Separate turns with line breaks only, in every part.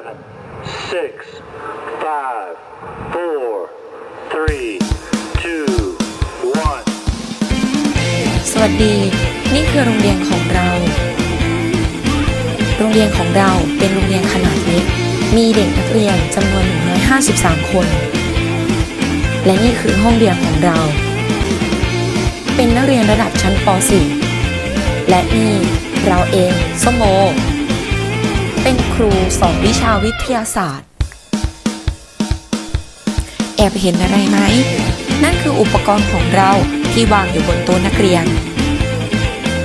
seven, six, five, four, three, two, one.
สวัสดี นี่คือโรงเรียนของเรา โรงเรียนของเราเป็นโรงเรียนขนาดเล็ก มีเด็กนักเรียนจำนวน 153 คน และนี่คือห้องเรียนของเรา เป็นนักเรียนระดับชั้นป .4 และนี่เราเองสมโม เป็นครูสอนวิชาวิทยาศาสตร์ แอบเห็นอะไรไหม นั่นคืออุปกรณ์ของเราที่วางอยู่บนโต๊ะนักเรียน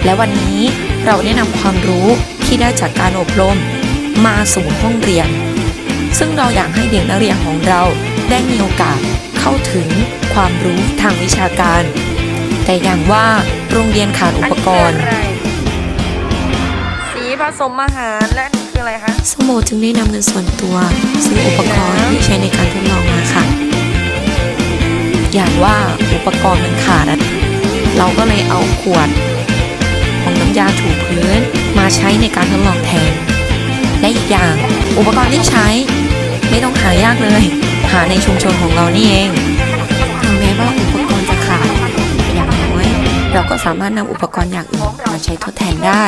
และวันนี้เราได้นำความรู้ที่ได้จากการอบรมมาสู่ห้องเรียน ซึ่งเราอยากให้เด็กนักเรียนของเราได้มีโอกาสเข้าถึงความรู้ทางวิชาการ แต่อย่างว่าโรงเรียนขาดอุปกรณ์
สีผสมอาหารและ นี่คืออะไรคะ
สโมจึงได้นำเงินส่วนตัว ซื้ออุปกรณ์ที่ใช้ในการทดลองมาค่ะ อย่างว่าอุปกรณ์มันขาด เราก็เลยเอาขวด ของน้ำยาถูพื้นมาใช้ในการทดลองแทน และอีกอย่างอุปกรณ์ที่ใช้ไม่ต้องหายากเลย หาในชุมชนของเรานี่เองถึงแม้ว่าอุปกรณ์จะขาดอย่างน้อยเราก็สามารถนำอุปกรณ์อย่างอื่นมาใช้ทดแทนได้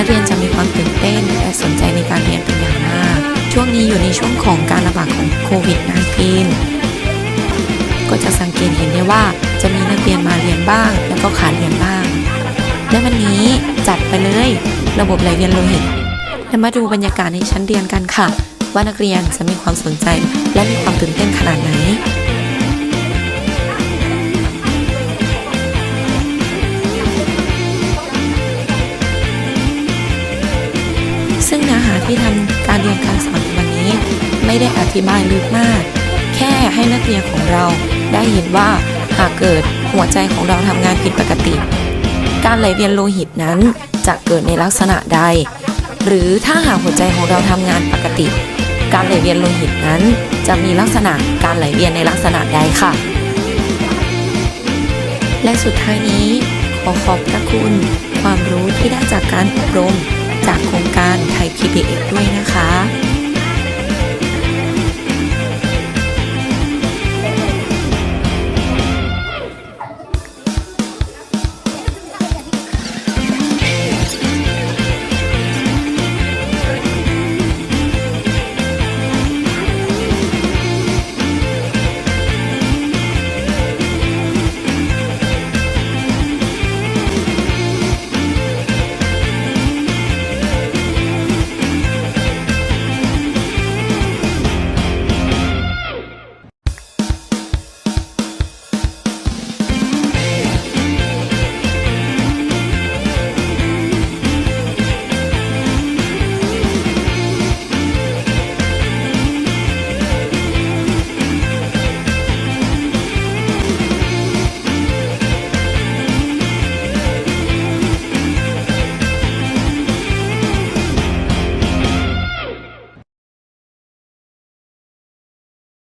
นักเรียนจะมีความตื่นเต้นและสนใจในการเรียนเป็นอย่างมาก ช่วงนี้อยู่ในช่วงของการระบาดของโควิด -19 ก็จะสังเกตเห็นได้ว่าจะมีนักเรียนมาเรียนบ้าง แล้วก็ขาดเรียนบ้าง และวันนี้จัดไปเลยระบบไหลเวียนโลหิตและมาดูบรรยากาศในชั้นเรียนกันค่ะ ว่านักเรียนจะมีความสนใจและมีความตื่นเต้นขนาดไหน ที่ทำการเรียนการสอนวันนี้ ไม่ได้อธิบายลึกมาก แค่ให้นักเรียนของเราได้เห็นว่าหากเกิดหัวใจของเราทำงานผิดปกติ การไหลเวียนโลหิตนั้นจะเกิดในลักษณะใด หรือถ้าหากหัวใจของเราทำงานปกติ การไหลเวียนโลหิตนั้น จะมีลักษณะการไหลเวียนในลักษณะใดค่ะ และสุดท้ายนี้ขอขอบพระคุณ ความรู้ที่ได้จากการอบรม จากโครงการไทย PBS ด้วยนะคะ